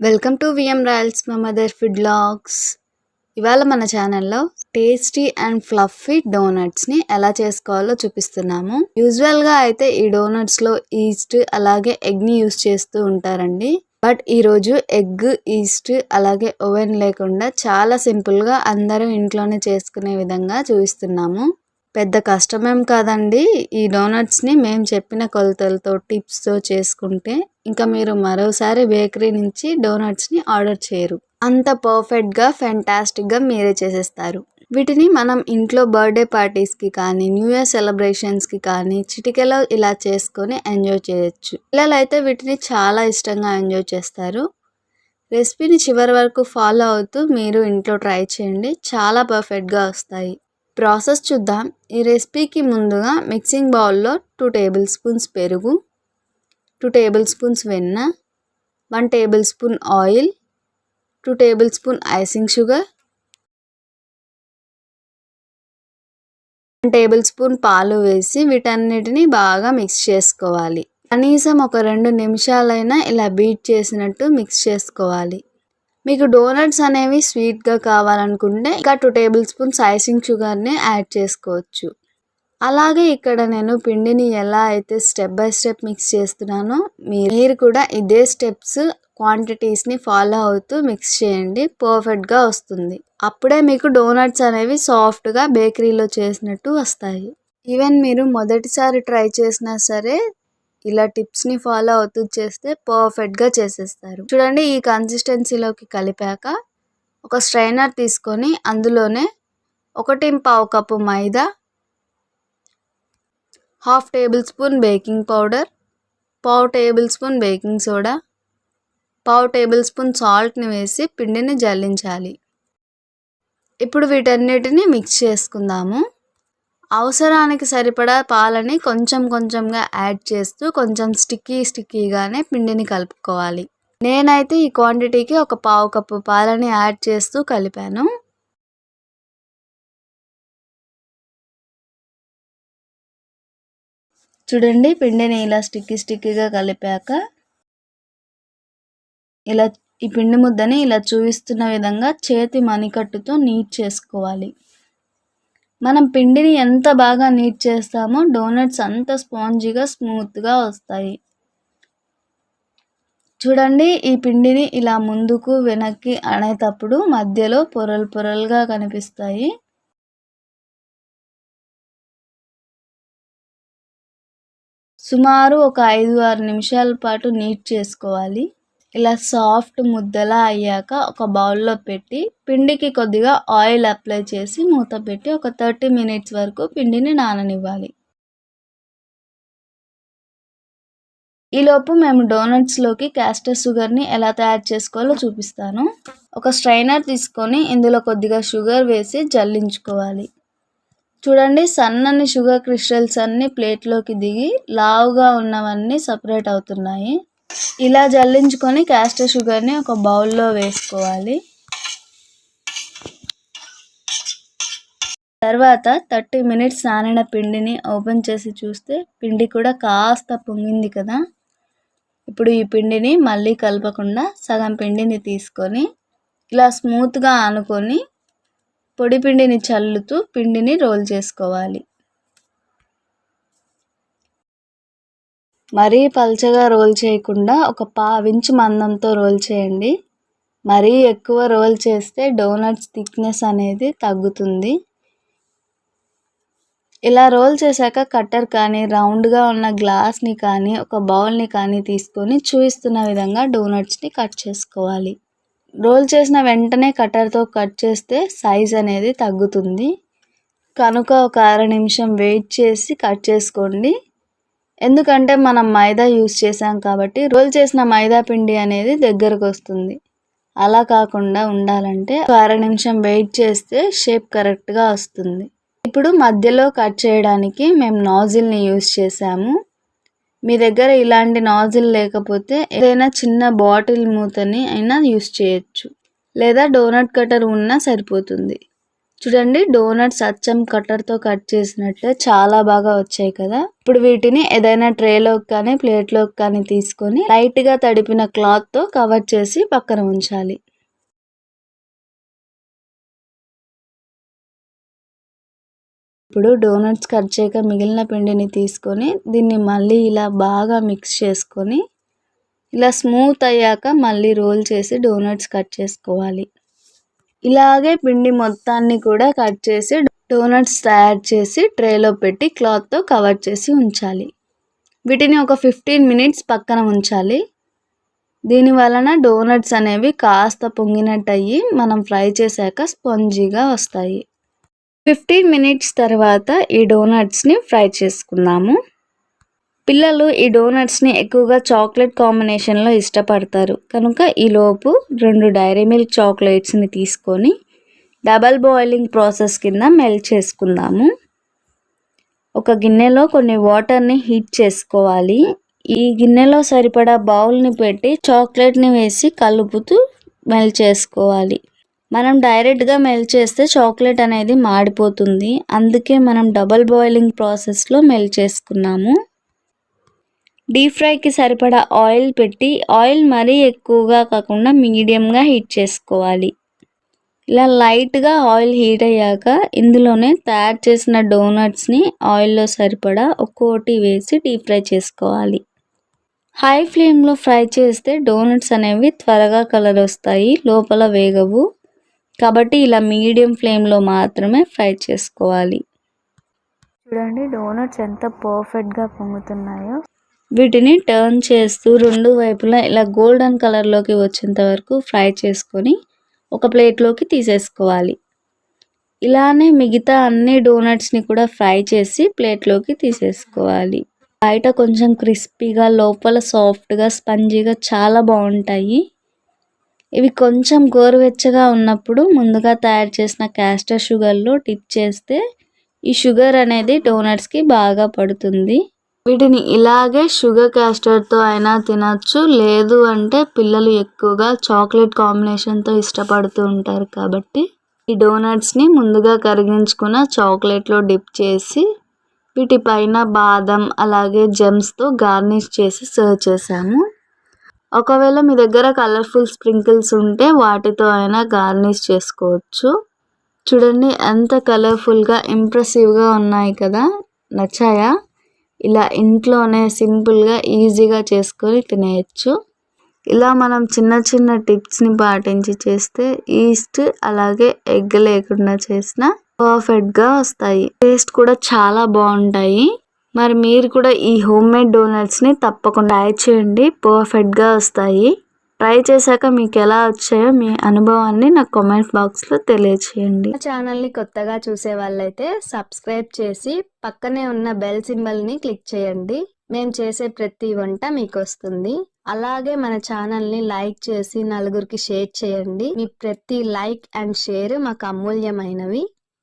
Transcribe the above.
Welcome to VM Royals మా mother food logs. ఇవాళ మన ఛానల్లో టేస్టీ అండ్ ఫ్లఫీ డోనట్స్ని ఎలా చేసుకోవాలో చూపిస్తున్నాము. యూజువల్గా అయితే ఈ డోనట్స్లో ఈస్ట్ అలాగే ఎగ్ని యూస్ చేస్తూ ఉంటారండి. బట్ ఈరోజు ఎగ్ ఈస్ట్ అలాగే ఓవెన్ లేకుండా చాలా సింపుల్గా అందరూ ఇంట్లోనే చేసుకునే విధంగా చూపిస్తున్నాము. పెద్ద కష్టమేం కాదండి. ఈ డోనట్స్ని మేము చెప్పిన కొలతలతో టిప్స్తో చేసుకుంటే ఇంకా మీరు మరోసారి బేకరీ నుంచి డోనట్స్ని ఆర్డర్ చేయరు. అంత పర్ఫెక్ట్గా ఫెంటాస్టిక్గా మీరే చేసేస్తారు. వీటిని మనం ఇంట్లో బర్త్డే పార్టీస్కి కానీ న్యూ ఇయర్ సెలబ్రేషన్స్కి కానీ చిటికెలో ఇలా చేసుకొని ఎంజాయ్ చేయొచ్చు. పిల్లలు అయితే వీటిని చాలా ఇష్టంగా ఎంజాయ్ చేస్తారు. రెసిపీని చివరి వరకు ఫాలో అవుతూ మీరు ఇంట్లో ట్రై చేయండి. చాలా పర్ఫెక్ట్గా వస్తాయి. ప్రాసెస్ చూద్దాం. ఈ రెసిపీకి ముందుగా మిక్సింగ్ బౌల్లో టూ టేబుల్ స్పూన్స్ పెరుగు టూ టేబుల్ స్పూన్స్ వెన్న one tablespoon oil two tablespoon icing sugar one tablespoon పాలు వేసి వీటన్నిటిని బాగా మిక్స్ చేసుకోవాలి. కనీసం ఒక రెండు నిమిషాలైనా ఇలా బీట్ చేసినట్టు మిక్స్ చేసుకోవాలి. మీకు డోనట్స్ అనేవి స్వీట్గా కావాలనుకుంటే ఇంకా టూ టేబుల్ స్పూన్స్ ఐసింగ్ షుగర్ని యాడ్ చేసుకోవచ్చు. అలాగే ఇక్కడ నేను పిండిని ఎలా అయితే స్టెప్ బై స్టెప్ మిక్స్ చేస్తున్నానో మీరు కూడా ఇదే స్టెప్స్ క్వాంటిటీస్ని ఫాలో అవుతూ మిక్స్ చేయండి పర్ఫెక్ట్గా వస్తుంది. అప్పుడే మీకు డోనట్స్ అనేవి సాఫ్ట్గా బేకరీలో చేసినట్టు వస్తాయి. ఈవెన్ మీరు మొదటిసారి ట్రై చేసినా సరే ఇలా టిప్స్ని ఫాలో అవుతూ చేస్తే పర్ఫెక్ట్గా చేసేస్తారు. చూడండి ఈ కన్సిస్టెన్సీలోకి కలిపాక ఒక స్ట్రైనర్ తీసుకొని అందులోనే ఒకటి పావు cup maida half tablespoon baking powder పావు టేబుల్ స్పూన్ బేకింగ్ సోడా పావు టేబుల్ స్పూన్ సాల్ట్ని వేసి పిండిని జల్లించాలి. ఇప్పుడు వీటన్నిటిని మిక్స్ చేసుకుందాము. అవసరానికి సరిపడా పాలని కొంచెం కొంచెంగా యాడ్ చేస్తూ కొంచెం స్టిక్కీ స్టిక్కీగానే పిండిని కలుపుకోవాలి. నేనైతే ఈ క్వాంటిటీకి ఒక పావు కప్పు పాలని యాడ్ చేస్తూ కలిపాను. చూడండి పిండిని ఇలా స్టిక్కీ స్టిక్కీగా కలిపాక ఇలా ఈ పిండి ముద్దని ఇలా చూపిస్తున్న విధంగా చేతి మణికట్టుతో నీట్ చేసుకోవాలి. మనం పిండిని ఎంత బాగా నీట్ చేస్తామో డోనట్స్ అంత స్పాంజీగా స్మూత్గా వస్తాయి. చూడండి ఈ పిండిని ఇలా ముందుకు వెనక్కి అనేటప్పుడు మధ్యలో పొరలు పొరలుగా కనిపిస్తాయి. సుమారు ఒక ఐదు ఆరు నిమిషాల పాటు నీట్ చేసుకోవాలి. ఇలా సాఫ్ట్ ముద్దలా అయ్యాక ఒక బౌల్లో పెట్టి పిండికి కొద్దిగా ఆయిల్ అప్లై చేసి మూత పెట్టి ఒక థర్టీ మినిట్స్ వరకు పిండిని నాననివ్వాలి. ఈలోపు మేము డోనట్స్లోకి క్యాస్టర్ షుగర్ని ఎలా తయారు చేసుకోవాలో చూపిస్తాను. ఒక స్ట్రైనర్ తీసుకొని ఇందులో కొద్దిగా షుగర్ వేసి జల్లించుకోవాలి. చూడండి సన్నని షుగర్ క్రిస్టల్స్ అన్నీ ప్లేట్లోకి దిగి లావుగా ఉన్నవన్నీ సపరేట్ అవుతున్నాయి. ఇలా జల్లించుకొని క్యాస్టర్ షుగర్ని ఒక బౌల్లో వేసుకోవాలి. తర్వాత థర్టీ మినిట్స్ నానిన పిండిని ఓపెన్ చేసి చూస్తే పిండి కూడా కాస్త పొంగింది కదా. ఇప్పుడు ఈ పిండిని మళ్ళీ కలపకుండా సగం పిండిని తీసుకొని ఇలా స్మూత్గా ఆనుకొని పొడి పిండిని చల్లుతూ పిండిని రోల్ చేసుకోవాలి. మరీ పల్చగా రోల్ చేయకుండా ఒక పావించు మందంతో రోల్ చేయండి. మరీ ఎక్కువ రోల్ చేస్తే డోనట్స్ థిక్నెస్ అనేది తగ్గుతుంది. ఇలా రోల్ చేశాక కట్టర్ కానీ రౌండ్గా ఉన్న గ్లాస్ని కానీ ఒక బౌల్ని కానీ తీసుకొని చూపిస్తున్న విధంగా డోనట్స్ని కట్ చేసుకోవాలి. రోల్ చేసిన వెంటనే కట్టర్తో కట్ చేస్తే సైజ్ అనేది తగ్గుతుంది. కనుక ఒక అర నిమిషం వెయిట్ చేసి కట్ చేసుకోండి. ఎందుకంటే మనం మైదా యూస్ చేసాం కాబట్టి రోల్ చేసిన మైదా పిండి అనేది దగ్గరకు వస్తుంది. అలా కాకుండా ఉండాలంటే అర నిమిషం వెయిట్ చేస్తే షేప్ కరెక్ట్గా వస్తుంది. ఇప్పుడు మధ్యలో కట్ చేయడానికి మేము నాజిల్ని యూస్ చేసాము మీ దగ్గర ఇలాంటి నాజిల్ లేకపోతే ఏదైనా చిన్న బాటిల్ మూతని అయినా యూస్ చేయొచ్చు. లేదా డోనట్ కటర్ ఉన్నా సరిపోతుంది. చూడండి డోనట్స్ అచ్చం కట్టర్తో కట్ చేసినట్టే చాలా బాగా వచ్చాయి కదా. ఇప్పుడు వీటిని ఏదైనా ట్రేలోకి కానీ ప్లేట్లోకి కానీ తీసుకొని లైట్గా తడిపిన క్లాత్తో కవర్ చేసి పక్కన ఉంచాలి. ఇప్పుడు డోనట్స్ కట్ చేయక మిగిలిన పిండిని తీసుకొని దీన్ని మళ్ళీ ఇలా బాగా మిక్స్ చేసుకొని ఇలా స్మూత్ అయ్యాక మళ్ళీ రోల్ చేసి డోనట్స్ కట్ చేసుకోవాలి. ఇలాగే పిండి మొత్తాన్ని కూడా కట్ చేసి డోనట్స్ తయారు చేసి ట్రేలో పెట్టి క్లాత్తో కవర్ చేసి ఉంచాలి. వీటిని ఒక ఫిఫ్టీన్ మినిట్స్ పక్కన ఉంచాలి. దీని వలన డోనట్స్ అనేవి కాస్త పొంగినట్టు అయ్యి మనం ఫ్రై చేశాక స్పాంజీగా వస్తాయి. ఫిఫ్టీన్ మినిట్స్ తర్వాత ఈ డోనట్స్ని ఫ్రై చేసుకుందాము. పిల్లలు ఈ డోనట్స్ని ఎక్కువగా చాక్లెట్ కాంబినేషన్లో ఇష్టపడతారు. కనుక ఈలోపు రెండు డైరీ మిల్క్ చాక్లెట్స్ని తీసుకొని డబల్ బాయిలింగ్ ప్రాసెస్ కింద మెల్ట్ చేసుకుందాము. ఒక గిన్నెలో కొన్ని వాటర్ని హీట్ చేసుకోవాలి. ఈ గిన్నెలో సరిపడా బౌల్ని పెట్టి చాక్లెట్ని వేసి కలుపుతూ మెల్ట్ చేసుకోవాలి. మనం డైరెక్ట్గా మెల్ట్ చేస్తే చాక్లెట్ అనేది మాడిపోతుంది. అందుకే మనం డబల్ బాయిలింగ్ ప్రాసెస్లో మెల్ట్ చేసుకున్నాము. డీప్ ఫ్రైకి సరిపడా ఆయిల్ పెట్టి ఆయిల్ మరీ ఎక్కువగా కాకుండా మీడియంగా హీట్ చేసుకోవాలి. ఇలా లైట్గా ఆయిల్ హీట్ అయ్యాక ఇందులోనే తయారు చేసిన డోనట్స్ని ఆయిల్లో సరిపడా ఒక్కోటి వేసి డీప్ ఫ్రై చేసుకోవాలి. హై ఫ్లేమ్లో ఫ్రై చేస్తే డోనట్స్ అనేవి త్వరగా కలర్ వస్తాయి లోపల వేగవు. కాబట్టి ఇలా మీడియం ఫ్లేమ్లో మాత్రమే ఫ్రై చేసుకోవాలి. చూడండి డోనట్స్ ఎంత పర్ఫెక్ట్గా పొంగుతున్నాయో. వీటిని టర్న్ చేస్తూ రెండు వైపులా ఇలా గోల్డెన్ కలర్లోకి వచ్చేంత వరకు ఫ్రై చేసుకొని ఒక ప్లేట్లోకి తీసేసుకోవాలి. ఇలానే మిగతా అన్ని డోనట్స్ని కూడా ఫ్రై చేసి ప్లేట్లోకి తీసేసుకోవాలి. బయట కొంచెం క్రిస్పీగా లోపల సాఫ్ట్గా స్పంజీగా చాలా బాగుంటాయి. ఇవి కొంచెం గోరువెచ్చగా ఉన్నప్పుడు ముందుగా తయారు చేసిన క్యాస్టర్ షుగర్లో టిప్ చేస్తే ఈ షుగర్ అనేది డోనట్స్కి బాగా పడుతుంది. వీటిని ఇలాగే షుగర్ క్యాస్టర్తో అయినా తినచ్చు. లేదు అంటే పిల్లలు ఎక్కువగా చాక్లెట్ కాంబినేషన్తో ఇష్టపడుతూ ఉంటారు కాబట్టి ఈ డోనట్స్ని ముందుగా కరిగించుకున్న చాక్లెట్లో డిప్ చేసి వీటిపైన బాదం అలాగే జెమ్స్తో గార్నిష్ చేసి సర్వ్ చేశాము. ఒకవేళ మీ దగ్గర కలర్ఫుల్ స్ప్రింకిల్స్ ఉంటే వాటితో అయినా గార్నిష్ చేసుకోవచ్చు. చూడండి ఎంత కలర్ఫుల్గా ఇంప్రెసివ్గా ఉన్నాయి కదా. నచ్చాయా? ఇలా ఇంట్లోనే సింపుల్గా ఈజీగా చేసుకొని తినేయచ్చు. ఇలా మనం చిన్న చిన్న టిప్స్ని పాటించి చేస్తే ఈస్ట్ అలాగే ఎగ్ లేకుండా చేసిన పర్ఫెక్ట్గా వస్తాయి. టేస్ట్ కూడా చాలా బాగుంటాయి. మరి మీరు కూడా ఈ హోమ్ మేడ్ డోనట్స్ని తప్పకుండా ట్రై చేయండి. పర్ఫెక్ట్గా వస్తాయి. ట్రై చేశాక మీకు ఎలా వచ్చాయో మీ అనుభవాన్ని నాకు కామెంట్ బాక్స్లో తెలియచేయండి. ఛానల్ని కొత్తగా చూసే వాళ్ళైతే సబ్స్క్రైబ్ చేసి పక్కనే ఉన్న బెల్ సింబల్ని క్లిక్ చేయండి. మేము చేసే ప్రతి వంట మీకు వస్తుంది అలాగే మన ఛానల్ని లైక్ చేసి నలుగురికి షేర్ చేయండి. మీ ప్రతి లైక్ అండ్ షేర్ మాకు అమూల్యమైనవి.